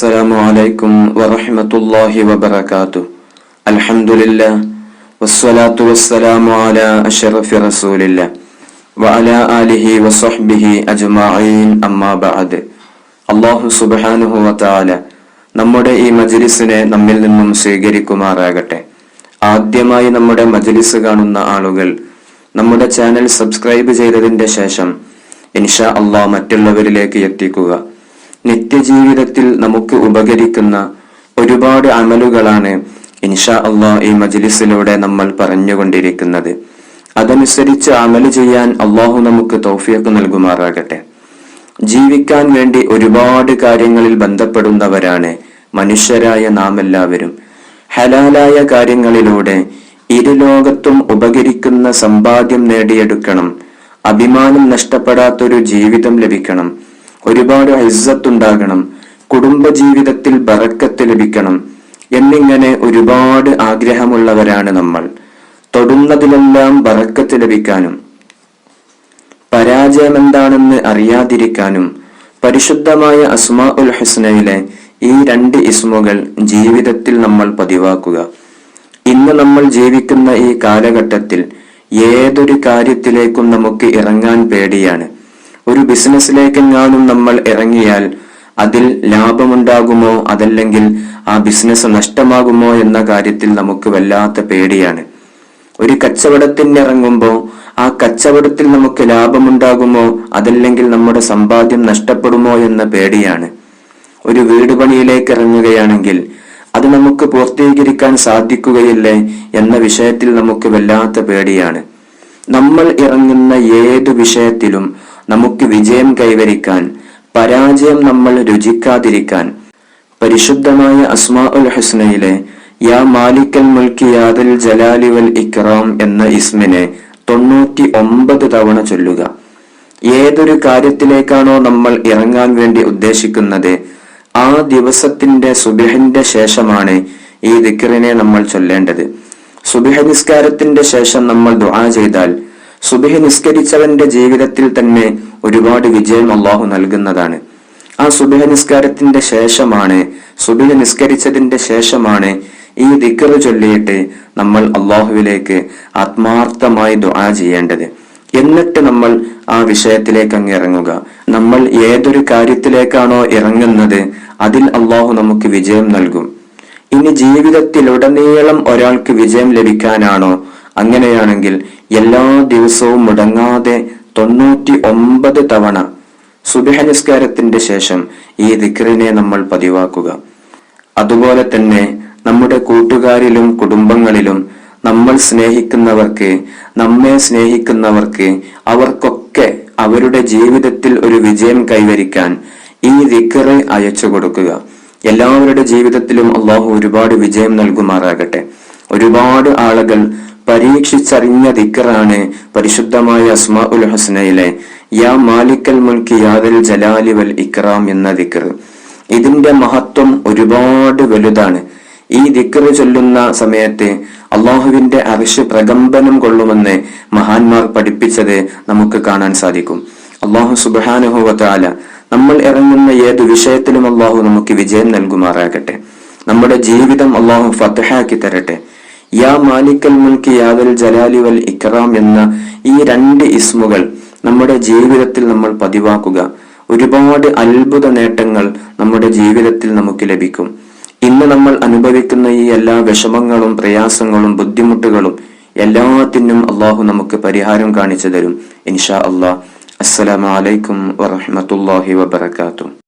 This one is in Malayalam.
السلام عليكم ورحمة الله وبركاته الحمد لله والصلاة والسلام على أشرف رسول الله وعلى آله وصحبه أجمعين أما بعد അള്ളാഹു സുബാനുഹു വത്താല നമ്മുടെ ഈ മജ്ലിസിനെ നമ്മിൽ നിന്നും സ്വീകരിക്കുമാറാകട്ടെ ആദ്യമായി നമ്മുടെ മജ്ലിസ് കാണുന്ന ആളുകൾ നമ്മുടെ ചാനൽ സബ്സ്ക്രൈബ് ചെയ്തതിന്റെ ശേഷം ഇൻഷാ അള്ളാഹ് മറ്റുള്ളവരിലേക്ക് എത്തിക്കുക നിത്യജീവിതത്തിൽ നമുക്ക് ഉപകരിക്കുന്ന ഒരുപാട് അമലുകളാണ് ഇൻഷാ അള്ളാഹ് ഈ മജ്ലിസിലൂടെ നമ്മൾ പറഞ്ഞുകൊണ്ടിരിക്കുന്നത്. അതനുസരിച്ച് അമൽ ചെയ്യാൻ അള്ളാഹു നമുക്ക് തോഫിയൊക്കെ നൽകുമാറാകട്ടെ. ജീവിക്കാൻ വേണ്ടി ഒരുപാട് കാര്യങ്ങളിൽ ബന്ധപ്പെടുന്നവരാണ് മനുഷ്യരായ നാം എല്ലാവരും ഹലാലായ കാര്യങ്ങളിലൂടെ ഇരുലോകത്തും ഉപകരിക്കുന്ന സമ്പാദ്യം നേടിയെടുക്കണം. അഭിമാനം നഷ്ടപ്പെടാത്തൊരു ജീവിതം ലഭിക്കണം. ഒരുപാട് ഇസ്സത്തുണ്ടാകണം. കുടുംബജീവിതത്തിൽ ബറക്കത്ത് ലഭിക്കണം. എന്നിങ്ങനെ ഒരുപാട് ആഗ്രഹമുള്ളവരാണ് നമ്മൾ. തൊടുന്നതിലെല്ലാം ബറക്കത്ത് ലഭിക്കാനും പരാജയം എന്താണെന്ന് അറിയാതിരിക്കാനും പരിശുദ്ധമായ അസ്മാ ഉൽ ഹസ്നയിലെ ഈ രണ്ട് ഇസ്മുകൾ ജീവിതത്തിൽ നമ്മൾ പതിവാക്കുക. ഇന്ന് നമ്മൾ ജീവിക്കുന്ന ഈ കാലഘട്ടത്തിൽ ഏതൊരു കാര്യത്തിലേക്കും നമുക്ക് ഇറങ്ങാൻ പേടിയാണ്. ഒരു ബിസിനസ്സിലേക്കെങ്ങാനും നമ്മൾ ഇറങ്ങിയാൽ അതിൽ ലാഭമുണ്ടാകുമോ? അതല്ലെങ്കിൽ ആ ബിസിനസ് നഷ്ടമാകുമോ എന്ന കാര്യത്തിൽ നമുക്ക് വല്ലാത്ത പേടിയാണ്. ഒരു കച്ചവടത്തിന് ഇറങ്ങുമ്പോൾ ആ കച്ചവടത്തിൽ നമുക്ക് ലാഭമുണ്ടാകുമോ? അതല്ലെങ്കിൽ നമ്മുടെ സമ്പാദ്യം നഷ്ടപ്പെടുമോ എന്ന പേടിയാണ്. ഒരു വീട് പണിയിലേക്ക് ഇറങ്ങുകയാണെങ്കിൽ അത് നമുക്ക് പൂർത്തീകരിക്കാൻ സാധിക്കുകയില്ലേ എന്ന വിഷയത്തിൽ നമുക്ക് വല്ലാത്ത പേടിയാണ്. നമ്മൾ ഇറങ്ങുന്ന ഏത് വിഷയത്തിലും നമുക്ക് വിജയം കൈവരിക്കാൻ പരാജയം നമ്മൾ രുചിക്കാതിരിക്കാൻ. പരിശുദ്ധമായ അസ്മാ ഉൽ ഹസ്നയിലെ യാ മാലിക്കൽ മുൽക്കി യാദിൽ ജലാലി വൽ ഇക്റാം എന്ന ഇസ്മിനെ തൊണ്ണൂറ്റി ഒമ്പത് തവണ ചൊല്ലുക. ഏതൊരു കാര്യത്തിലേക്കാണോ നമ്മൾ ഇറങ്ങാൻ വേണ്ടി ഉദ്ദേശിക്കുന്നത് ആ ദിവസത്തിന്റെ സുബിഹിന്റെ ശേഷമാണ് ഈ ദിക്കറിനെ നമ്മൾ ചൊല്ലേണ്ടത്. സുബിഹ നിസ്കാരത്തിന്റെ ശേഷം നമ്മൾ ദുആ ചെയ്താൽ സുബിഹ നിസ്കരിച്ചവന്റെ ജീവിതത്തിൽ തന്നെ ഒരുപാട് വിജയം അള്ളാഹു നൽകുന്നതാണ്. ആ സുബിഹ നിസ്കാരത്തിന്റെ ശേഷമാണ് സുബിഹ നിസ്കരിച്ചതിന്റെ ശേഷമാണ് ഈ ദിക്കറ് ചൊല്ലിയിട്ട് നമ്മൾ അള്ളാഹുവിലേക്ക് ആത്മാർത്ഥമായി ദുആ ചെയ്യേണ്ടത്. എന്നിട്ട് നമ്മൾ ആ വിഷയത്തിലേക്ക് അങ്ങ് ഇറങ്ങുക. നമ്മൾ ഏതൊരു കാര്യത്തിലേക്കാണോ ഇറങ്ങുന്നത് അതിൽ അള്ളാഹു നമുക്ക് വിജയം നൽകും. ഇനി ജീവിതത്തിലുടനീളം ഒരാൾക്ക് വിജയം ലഭിക്കാനാണോ? അങ്ങനെയാണെങ്കിൽ എല്ലാ ദിവസവും മുടങ്ങാതെ തൊണ്ണൂറ്റി ഒമ്പത് തവണ സുബിഹ നിസ്കാരത്തിന്റെ ശേഷം ഈ ദിക്റിനെ നമ്മൾ പതിവാക്കുക. അതുപോലെ തന്നെ നമ്മുടെ കൂട്ടുകാരിലും കുടുംബങ്ങളിലും നമ്മൾ സ്നേഹിക്കുന്നവർക്ക് നമ്മെ സ്നേഹിക്കുന്നവർക്ക് അവർക്കൊക്കെ അവരുടെ ജീവിതത്തിൽ ഒരു വിജയം കൈവരിക്കാൻ ഈ ദിക്കറ് അയച്ചു കൊടുക്കുക. എല്ലാവരുടെ ജീവിതത്തിലും അള്ളാഹു ഒരുപാട് വിജയം നൽകുമാറാകട്ടെ. ഒരുപാട് ആളുകൾ പരീക്ഷിച്ചറിഞ്ഞ ദിക്കറാണ് പരിശുദ്ധമായ അസ്മാ ഉൽ ഹസ്നയിലെ യാ മാലിക്കൽ മുൽക്കി യാദൽ ജലാലിവൽ ഇക്റാം എന്ന ദിക്കർ. ഇതിന്റെ മഹത്വം ഒരുപാട് വലുതാണ്. ഈ ദിക്കർ ചൊല്ലുന്ന സമയത്ത് അള്ളാഹുവിന്റെ അറിഷ് പ്രകമ്പനം കൊള്ളുമെന്ന് മഹാന്മാർ പഠിപ്പിച്ചത് നമുക്ക് കാണാൻ സാധിക്കും. അള്ളാഹു സുബാനുഭവത്താല നമ്മൾ ഇറങ്ങുന്ന ഏത് വിഷയത്തിലും അള്ളാഹു നമുക്ക് വിജയം നൽകുമാറാകട്ടെ. നമ്മുടെ ജീവിതം അള്ളാഹു ഫത്തഹാക്കി തരട്ടെ. യാ മാലിക്കൽ മുൽക്ക് യാദൽ ജലാലി വൽ ഇക്രാം എന്ന ഈ രണ്ട് ഇസ്മുകൾ നമ്മുടെ ജീവിതത്തിൽ നമ്മൾ പതിവാക്കുക. ഒരുപാട് അത്ഭുത നേട്ടങ്ങൾ നമ്മുടെ ജീവിതത്തിൽ നമുക്ക് ലഭിക്കും. ഇന്ന് നമ്മൾ അനുഭവിക്കുന്ന ഈ എല്ലാ വിഷമങ്ങളും പ്രയാസങ്ങളും ബുദ്ധിമുട്ടുകളും എല്ലാത്തിനും അള്ളാഹു നമുക്ക് പരിഹാരം കാണിച്ചു തരും. ഇൻഷാ അള്ളാഹ് അസ്സലാമലൈക്കും വറഹമത്തല്ലാഹി വബർക്കാത്തു